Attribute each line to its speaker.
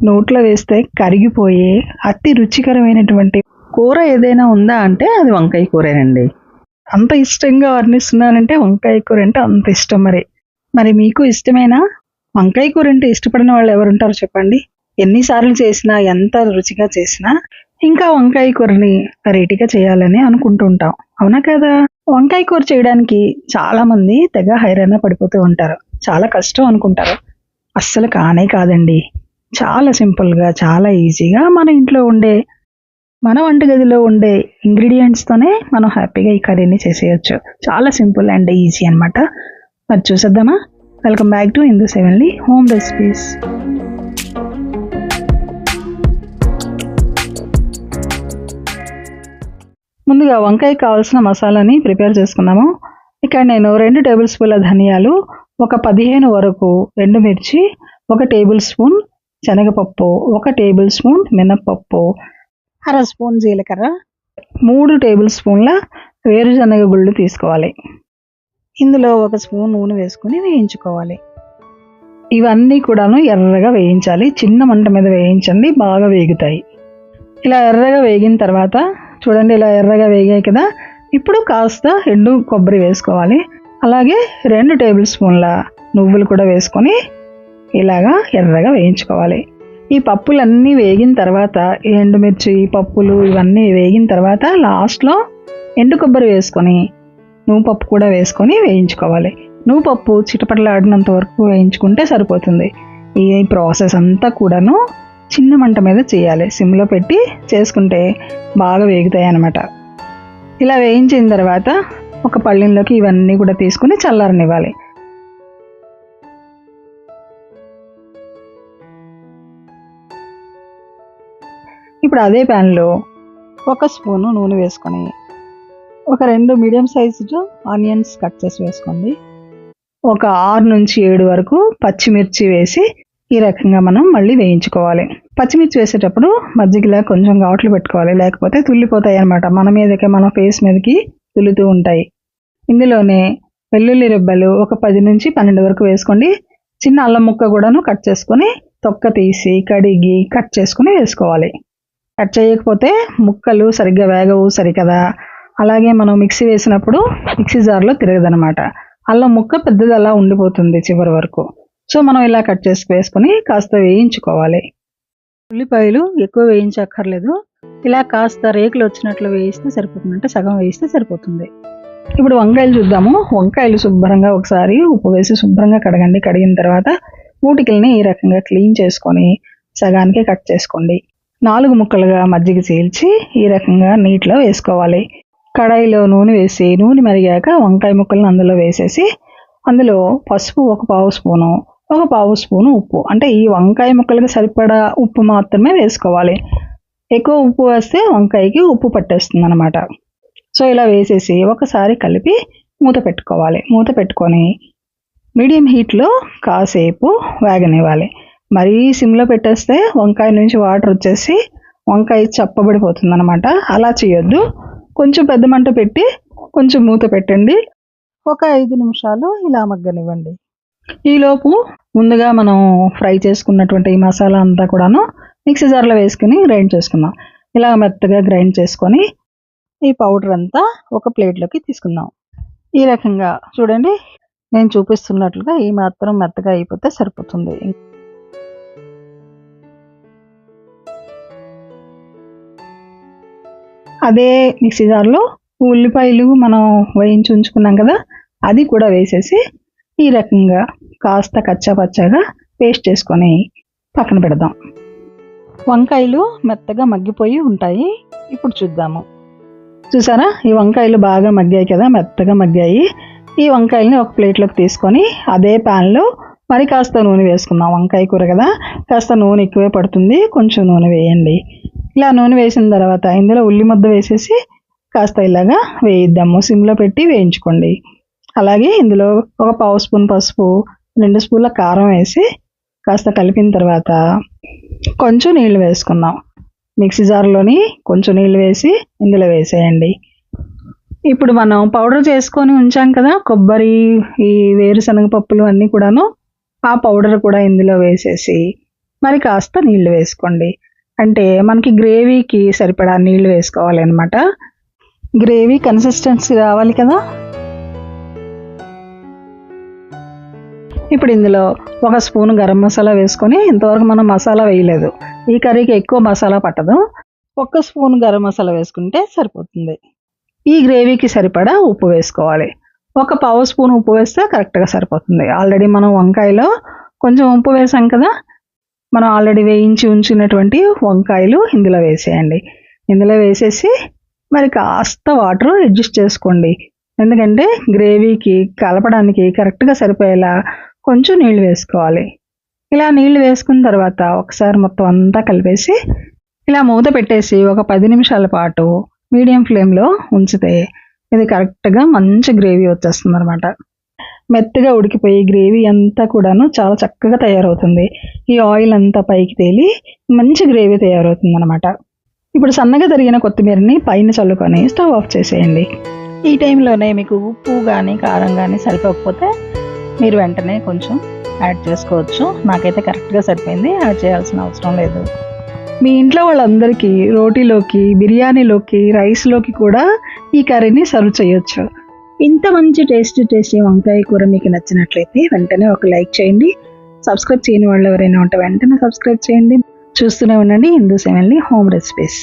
Speaker 1: నోట్లో వేస్తే కరిగిపోయే అతి రుచికరమైనటువంటి కూర ఏదైనా ఉందా అంటే అది వంకాయ కూరేనండి. అంత ఇష్టంగా వర్ణిస్తున్నానంటే వంకాయ కూర అంటే అంత ఇష్టం మరి. మరి మీకు ఇష్టమేనా వంకాయ కూర అంటే ఇష్టపడిన వాళ్ళు ఎవరుంటారు చెప్పండి. ఎన్నిసార్లు చేసినా ఎంత రుచిగా చేసినా ఇంకా వంకాయ కూరని రేటిగా చేయాలని అనుకుంటుంటాం. అవునా కదా? వంకాయ కూర చేయడానికి చాలామంది తెగ హైరాణ పడిపోతూ ఉంటారు. చాలా కష్టం అనుకుంటారు. అస్సలు కానే కాదండి. చాలా సింపుల్గా చాలా ఈజీగా మన ఇంట్లో ఉండే మన వంటగదిలో ఉండే ఇంగ్రీడియంట్స్తోనే మనం హ్యాపీగా ఈ కర్రీని చేసేయచ్చు. చాలా సింపుల్ అండ్ ఈజీ అన్నమాట. మరి చూసేద్దామా? వెల్కమ్ బ్యాక్ టు ఇందు సెవెన్లీ హోమ్ రెసిపీస్. ముందుగా వంకాయ కావాల్సిన మసాలాని ప్రిపేర్ చేసుకున్నాము. ఇక్కడ నేను రెండు టేబుల్ స్పూన్ల ధనియాలు ఒక పదిహేను వరకు ఎండుమిర్చి ఒక టేబుల్ స్పూన్ శనగపప్పు ఒక టేబుల్ స్పూన్ మినప్పప్పు అర స్పూన్ జీలకర్ర. మూడు టేబుల్ స్పూన్ల వేరుశనగ గుళ్ళు తీసుకోవాలి. ఇందులో ఒక స్పూన్ నూనె వేసుకుని వేయించుకోవాలి. ఇవన్నీ కూడాను ఎర్రగా వేయించాలి. చిన్న మంట మీద వేయించండి బాగా వేగుతాయి. ఇలా ఎర్రగా వేగిన తర్వాత చూడండి ఇలా ఎర్రగా వేగాయి కదా ఇప్పుడు కాస్త ఎండు కొబ్బరి వేసుకోవాలి. అలాగే రెండు టేబుల్ స్పూన్ల నువ్వులు కూడా వేసుకొని ఇలాగా ఎర్రగా వేయించుకోవాలి. ఈ పప్పులన్నీ వేగిన తర్వాత ఈ ఎండుమిర్చి పప్పులు ఇవన్నీ వేగిన తర్వాత లాస్ట్లో ఎండు కొబ్బరి వేసుకొని నువ్వు పప్పు కూడా వేసుకొని వేయించుకోవాలి. నువ్వు పప్పు చిటపటలాడినంత వరకు వేయించుకుంటే సరిపోతుంది. ఈ ప్రాసెస్ అంతా కూడాను చిన్న మంట మీద చేయాలి. సిమ్లో పెట్టి చేసుకుంటే బాగా వేగుతాయి అన్నమాట. ఇలా వేయించిన తర్వాత ఒక పళ్ళెంలోకి ఇవన్నీ కూడా తీసుకుని చల్లారనివ్వాలి. ఇప్పుడు అదే ప్యాన్లో ఒక స్పూను నూనె వేసుకొని ఒక రెండు మీడియం సైజు ఆనియన్స్ కట్ చేసి వేసుకోండి. ఒక ఆరు నుంచి ఏడు వరకు పచ్చిమిర్చి వేసి ఈ రకంగా మనం మళ్ళీ వేయించుకోవాలి. పచ్చిమిర్చి వేసేటప్పుడు మజ్జిగలా కొంచెం ఘాట్లు పెట్టుకోవాలి లేకపోతే తుల్లిపోతాయి అన్నమాట. మన మీదకి మన ఫేస్ మీదకి తుల్లుతూ ఉంటాయి. ఇందులోనే వెల్లుల్లి రెబ్బలు ఒక పది నుంచి పన్నెండు వరకు వేసుకోండి. చిన్న అల్లం ముక్క కూడాను కట్ చేసుకొని తొక్క తీసి కడిగి కట్ చేసుకుని వేసుకోవాలి. కట్ చేయకపోతే ముక్కలు సరిగ్గా వేగవు సరికదా. అలాగే మనం మిక్సీ వేసినప్పుడు మిక్సీ జార్లో తిరగదనమాట అల్లం ముక్క పెద్దది అలా ఉండిపోతుంది చివరి వరకు. సో మనం ఇలా కట్ చేసి వేసుకొని కాస్త వేయించుకోవాలి. ఉల్లిపాయలు ఎక్కువ వేయించక్కర్లేదు. ఇలా కాస్త రేకులు వచ్చినట్లు వేయిస్తే సరిపోతుంది. అంటే సగం వేయిస్తే సరిపోతుంది. ఇప్పుడు వంకాయలు చూద్దాము. వంకాయలు శుభ్రంగా ఒకసారి ఉప్పు వేసి శుభ్రంగా కడగండి. కడిగిన తర్వాత మూటికల్ని ఈ రకంగా క్లీన్ చేసుకొని సగానికి కట్ చేసుకోండి. నాలుగు ముక్కలుగా మజ్జిగ చీల్చి ఈ రకంగా నీటిలో వేసుకోవాలి. కడాయిలో నూనె వేసి నూనె మరిగాక వంకాయ ముక్కలను అందులో వేసేసి అందులో పసుపు ఒక పావు స్పూను ఒక పావు స్పూను ఉప్పు. అంటే ఈ వంకాయ ముక్కలకి సరిపడా ఉప్పు మాత్రమే వేసుకోవాలి. ఎక్కువ ఉప్పు వేస్తే వంకాయకి ఉప్పు పట్టేస్తుంది అనమాట సో ఇలా వేసేసి ఒకసారి కలిపి మూత పెట్టుకోవాలి. మూత పెట్టుకొని మీడియం హీట్లో కాసేపు వేగనివ్వాలి. మరీ సిమ్లో పెట్టేస్తే వంకాయ నుంచి వాటర్ వచ్చేసి వంకాయ చప్పబడిపోతుంది అనమాట అలా చేయొద్దు. కొంచెం పెద్ద మంట పెట్టి కొంచెం మూత పెట్టండి. ఒక ఐదు నిమిషాలు ఇలా మగ్గనివ్వండి. ఈలోపు ముందుగా మనం ఫ్రై చేసుకున్నటువంటి ఈ మసాలా అంతా కూడాను మిక్సీ జార్లో వేసుకుని గ్రైండ్ చేసుకుందాం. ఇలా మెత్తగా గ్రైండ్ చేసుకొని ఈ పౌడర్ అంతా ఒక ప్లేట్లోకి తీసుకుందాం. ఈ రకంగా చూడండి. నేను చూపిస్తున్నట్లుగా ఈ మాత్రం మెత్తగా అయిపోతే సరిపోతుంది. అదే మిక్సీ జార్లో ఉల్లిపాయలు మనం వేయించి ఉంచుకున్నాం కదా అది కూడా వేసేసి ఈ రకంగా కాస్త కచ్చా పచ్చాగా పేస్ట్ చేసుకొని పక్కన పెడదాం. వంకాయలు మెత్తగా మగ్గిపోయి ఉంటాయి. ఇప్పుడు చూద్దాము. చూసారా? ఈ వంకాయలు బాగా మగ్గాయి కదా మెత్తగా మగ్గాయి. ఈ వంకాయలని ఒక ప్లేట్లోకి తీసుకొని అదే ప్యాన్లో మరి కాస్త నూనె వేసుకుందాం. వంకాయ కూర కదా కాస్త నూనె ఎక్కువే పడుతుంది కొంచెం నూనె వేయండి. ఇలా నూనె వేసిన తర్వాత ఇందులో ఉల్లి ముద్ద వేసేసి కాస్త ఇలాగా వేయిద్దాము. సిమ్లో పెట్టి వేయించుకోండి. అలాగే ఇందులో ఒక పావు స్పూన్ పసుపు రెండు స్పూన్ల కారం వేసి కాస్త కలిపిన తర్వాత కొంచెం నీళ్ళు వేసుకుందాం. మిక్సీ జార్లోని కొంచెం నీళ్ళు వేసి ఇందులో వేసేయండి. ఇప్పుడు మనం పౌడర్ చేసుకొని ఉంచాం కదా కొబ్బరి ఈ వేరుశనగ పప్పులు అన్నీ కూడాను ఆ పౌడర్ కూడా ఇందులో వేసేసి మరి కాస్త నీళ్ళు వేసుకోండి. అంటే మనకి గ్రేవీకి సరిపడా నీళ్ళు వేసుకోవాలి అనమాట గ్రేవీ కన్సిస్టెన్సీ రావాలి కదా? ఇప్పుడు ఇందులో ఒక స్పూన్ గరం మసాలా వేసుకొని ఇంతవరకు మనం మసాలా వేయలేదు. ఈ కర్రీకి ఎక్కువ మసాలా పట్టదు. ఒక్క స్పూన్ గరం మసాలా వేసుకుంటే సరిపోతుంది. ఈ గ్రేవీకి సరిపడా ఉప్పు వేసుకోవాలి. ఒక పావు స్పూన్ ఉప్పు వేస్తే కరెక్ట్గా సరిపోతుంది. ఆల్రెడీ మనం వంకాయలో కొంచెం ఉప్పు వేసాం కదా మనం ఆల్రెడీ వేయించి ఉంచినటువంటి వంకాయలు ఇందులో వేసేయండి. ఇందులో వేసేసి మరి కాస్త వాటర్ అడ్జస్ట్ చేసుకోండి. ఎందుకంటే గ్రేవీకి కలపడానికి కరెక్ట్గా సరిపోయేలా కొంచెం నీళ్ళు వేసుకోవాలి. ఇలా నీళ్ళు వేసుకున్న తర్వాత ఒకసారి మొత్తం అంతా కలిపేసి ఇలా మూత పెట్టేసి ఒక పది నిమిషాల పాటు మీడియం ఫ్లేమ్లో ఉంచితే ఇది కరెక్ట్గా మంచి గ్రేవీ వచ్చేస్తుంది అనమాట మెత్తగా ఉడికిపోయి గ్రేవీ అంతా కూడాను చాలా చక్కగా తయారవుతుంది. ఈ ఆయిల్ అంతా పైకి తేలి మంచి గ్రేవీ తయారవుతుంది అనమాట ఇప్పుడు సన్నగా తరిగిన కొత్తిమీరని పైన చల్లుకొని స్టవ్ ఆఫ్ చేసేయండి. ఈ టైంలోనే మీకు ఉప్పు కానీ కారం కానీ సరిపోకపోతే మీరు వెంటనే కొంచెం యాడ్ చేసుకోవచ్చు. నాకైతే కరెక్ట్గా సరిపోయింది. యాడ్ చేయాల్సిన అవసరం లేదు. మీ ఇంట్లో వాళ్ళందరికీ రోటీలోకి బిర్యానీలోకి రైస్లోకి కూడా ఈ కర్రీని సర్వ్ చేయొచ్చు. ఇంత మంచి టేస్ట్ టేస్టీ వంకాయ కూర మీకు నచ్చినట్లయితే వెంటనే ఒక లైక్ చేయండి. సబ్స్క్రైబ్ చేయని వాళ్ళు ఎవరైనా ఉంటే వెంటనే సబ్స్క్రైబ్ చేయండి. చూస్తూనే ఉండండి హిందూ సెవెన్లీ హోమ్ రెసిపీస్